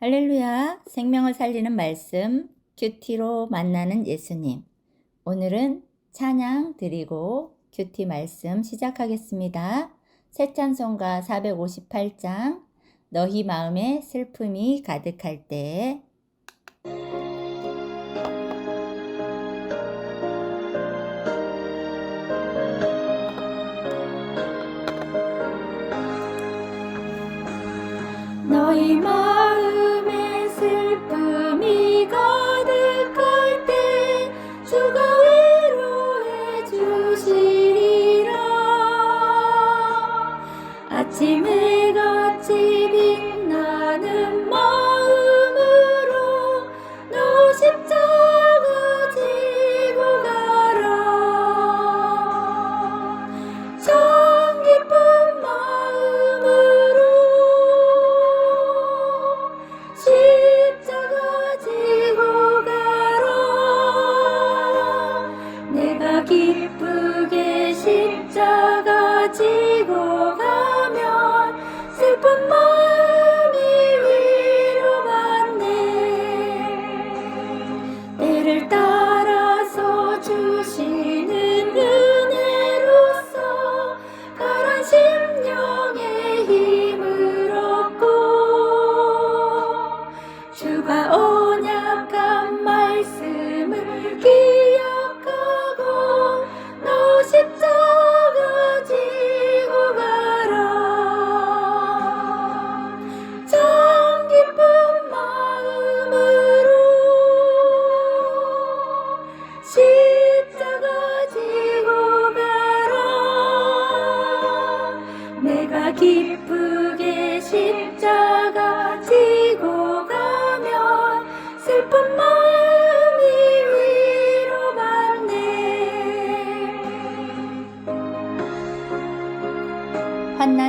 할렐루야. 생명을 살리는 말씀, 큐티로 만나는 예수님. 오늘은 찬양 드리고 큐티 말씀 시작하겠습니다. 새 찬송가 458장, 너희 마음에 슬픔이 가득할 때. 너희 마음 아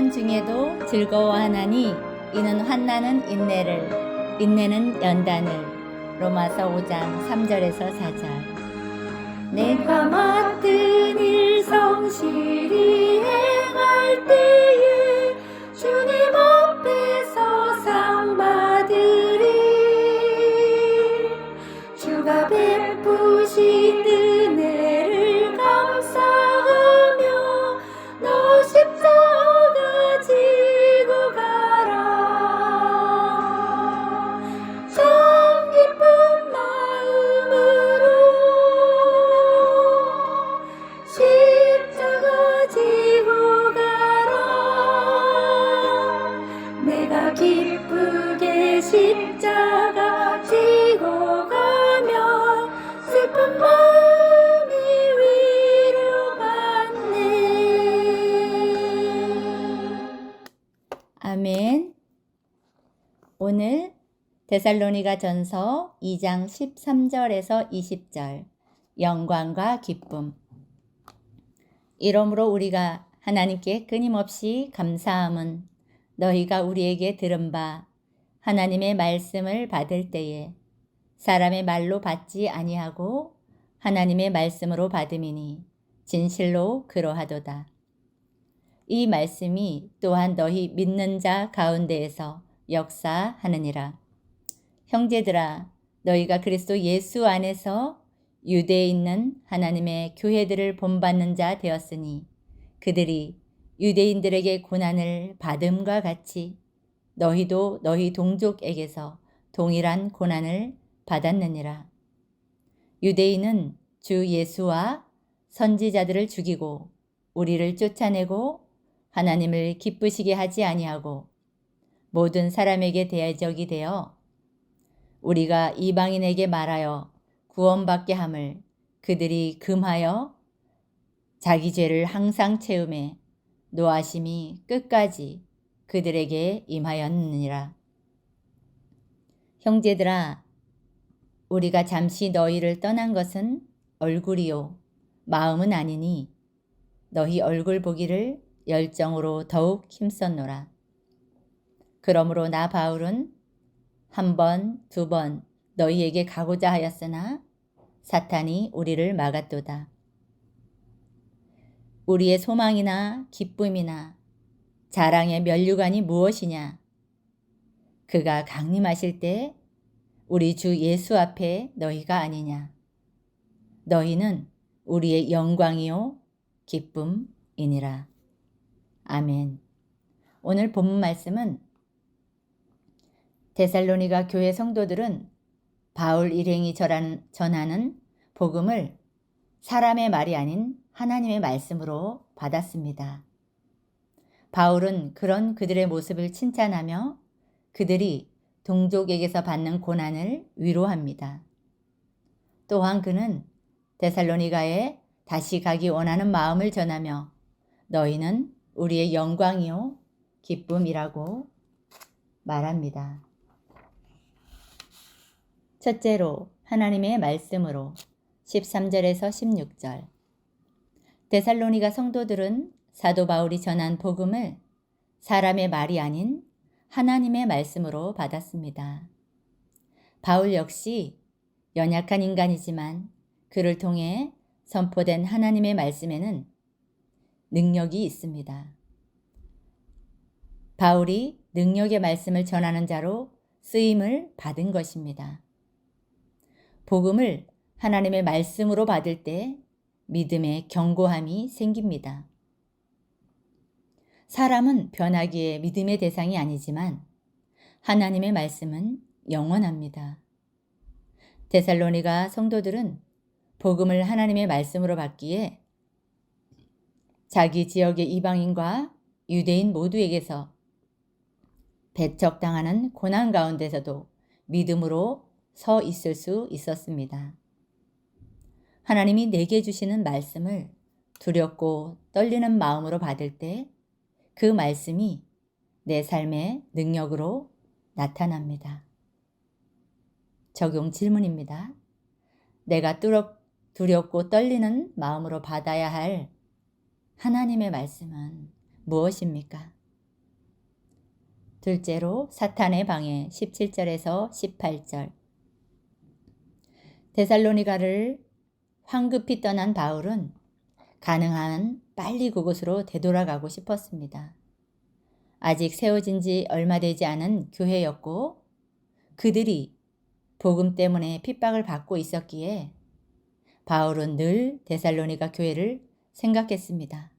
환난 중에도 즐거워하나니 이는 환난은 인내를 인내는 연단을. 로마서 5장 3절에서 4절. 내가 맡은 일 성실 데살로니가 전서 2장 13절에서 20절 영광과 기쁨 이러므로 우리가 하나님께 끊임없이 감사함은 너희가 우리에게 들은 바 하나님의 말씀을 받을 때에 사람의 말로 받지 아니하고 하나님의 말씀으로 받음이니 진실로 그러하도다. 이 말씀이 또한 너희 믿는 자 가운데에서 역사하느니라. 형제들아, 너희가 그리스도 예수 안에서 유대에 있는 하나님의 교회들을 본받는 자 되었으니 그들이 유대인들에게 고난을 받음과 같이 너희도 너희 동족에게서 동일한 고난을 받았느니라. 유대인은 주 예수와 선지자들을 죽이고 우리를 쫓아내고 하나님을 기쁘시게 하지 아니하고 모든 사람에게 대적이 되어 우리가 이방인에게 말하여 구원받게 함을 그들이 금하여 자기 죄를 항상 채움에 노하심이 끝까지 그들에게 임하였느니라. 형제들아, 우리가 잠시 너희를 떠난 것은 얼굴이요, 마음은 아니니 너희 얼굴 보기를 열정으로 더욱 힘썼노라. 그러므로 나 바울은 한 번, 두 번 너희에게 가고자 하였으나 사탄이 우리를 막았도다. 우리의 소망이나 기쁨이나 자랑의 면류관이 무엇이냐? 그가 강림하실 때 우리 주 예수 앞에 너희가 아니냐. 너희는 우리의 영광이요 기쁨이니라. 아멘. 오늘 본문 말씀은 데살로니가 교회 성도들은 바울 일행이 전하는 복음을 사람의 말이 아닌 하나님의 말씀으로 받았습니다. 바울은 그런 그들의 모습을 칭찬하며 그들이 동족에게서 받는 고난을 위로합니다. 또한 그는 데살로니가에 다시 가기 원하는 마음을 전하며 너희는 우리의 영광이요 기쁨이라고 말합니다. 첫째로 하나님의 말씀으로 13절에서 16절 데살로니가 성도들은 사도 바울이 전한 복음을 사람의 말이 아닌 하나님의 말씀으로 받았습니다. 바울 역시 연약한 인간이지만 그를 통해 선포된 하나님의 말씀에는 능력이 있습니다. 바울이 능력의 말씀을 전하는 자로 쓰임을 받은 것입니다. 복음을 하나님의 말씀으로 받을 때 믿음의 견고함이 생깁니다. 사람은 변하기에 믿음의 대상이 아니지만 하나님의 말씀은 영원합니다. 데살로니가 성도들은 복음을 하나님의 말씀으로 받기에 자기 지역의 이방인과 유대인 모두에게서 배척당하는 고난 가운데서도 믿음으로 서 있을 수 있었습니다. 하나님이 내게 주시는 말씀을 두렵고 떨리는 마음으로 받을 때 그 말씀이 내 삶의 능력으로 나타납니다. 적용 질문입니다. 내가 두렵고 떨리는 마음으로 받아야 할 하나님의 말씀은 무엇입니까? 둘째로 사탄의 방해 17절에서 18절 데살로니가를 황급히 떠난 바울은 가능한 빨리 그곳으로 되돌아가고 싶었습니다. 아직 세워진 지 얼마 되지 않은 교회였고 그들이 복음 때문에 핍박을 받고 있었기에 바울은 늘 데살로니가 교회를 생각했습니다.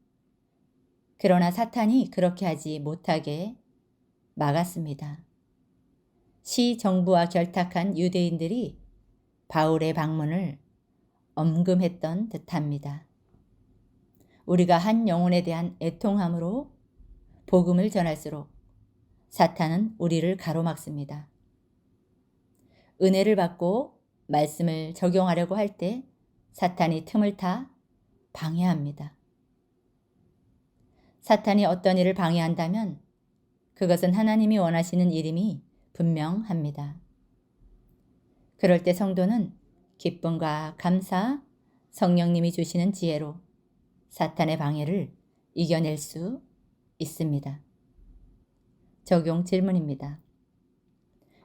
그러나 사탄이 그렇게 하지 못하게 막았습니다. 시 정부와 결탁한 유대인들이 바울의 방문을 엄금했던 듯합니다. 우리가 한 영혼에 대한 애통함으로 복음을 전할수록 사탄은 우리를 가로막습니다. 은혜를 받고 말씀을 적용하려고 할 때 사탄이 틈을 타 방해합니다. 사탄이 어떤 일을 방해한다면 그것은 하나님이 원하시는 일임이 분명합니다. 그럴 때 성도는 기쁨과 감사, 성령님이 주시는 지혜로 사탄의 방해를 이겨낼 수 있습니다. 적용 질문입니다.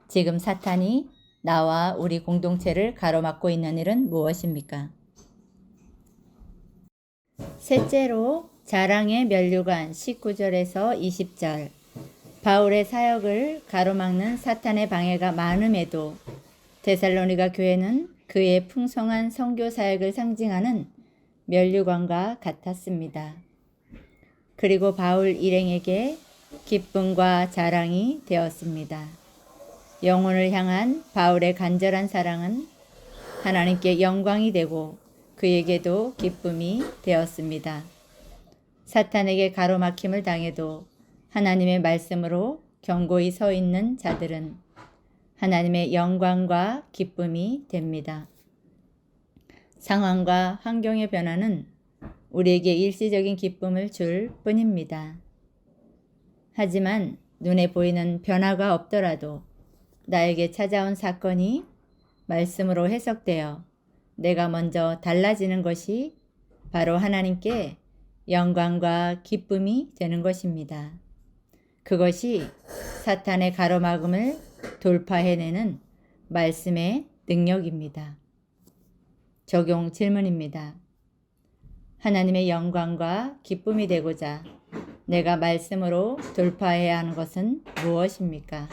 지금 사탄이 나와 우리 공동체를 가로막고 있는 일은 무엇입니까? 셋째로 자랑의 면류관 19절에서 20절 바울의 사역을 가로막는 사탄의 방해가 많음에도 데살로니가 교회는 그의 풍성한 성교 사역을 상징하는 면류관과 같았습니다. 그리고 바울 일행에게 기쁨과 자랑이 되었습니다. 영혼을 향한 바울의 간절한 사랑은 하나님께 영광이 되고 그에게도 기쁨이 되었습니다. 사탄에게 가로막힘을 당해도 하나님의 말씀으로 견고히 서 있는 자들은 하나님의 영광과 기쁨이 됩니다. 상황과 환경의 변화는 우리에게 일시적인 기쁨을 줄 뿐입니다. 하지만 눈에 보이는 변화가 없더라도 나에게 찾아온 사건이 말씀으로 해석되어 내가 먼저 달라지는 것이 바로 하나님께 영광과 기쁨이 되는 것입니다. 그것이 사탄의 가로막음을 돌파해내는 말씀의 능력입니다. 적용 질문입니다. 하나님의 영광과 기쁨이 되고자 내가 말씀으로 돌파해야 하는 것은 무엇입니까?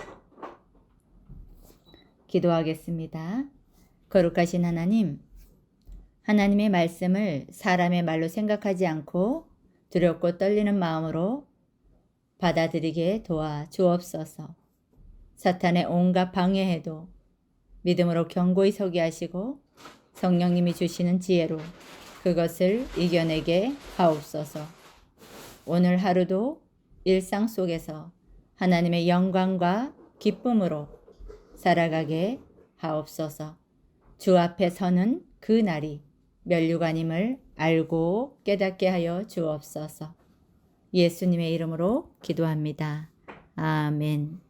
기도하겠습니다. 거룩하신 하나님, 하나님의 말씀을 사람의 말로 생각하지 않고 두렵고 떨리는 마음으로 받아들이게 도와 주옵소서. 사탄의 온갖 방해해도 믿음으로 견고히 서게 하시고 성령님이 주시는 지혜로 그것을 이겨내게 하옵소서. 오늘 하루도 일상 속에서 하나님의 영광과 기쁨으로 살아가게 하옵소서. 주 앞에 서는 그 날이 멸류관임을 알고 깨닫게 하여 주옵소서. 예수님의 이름으로 기도합니다. 아멘.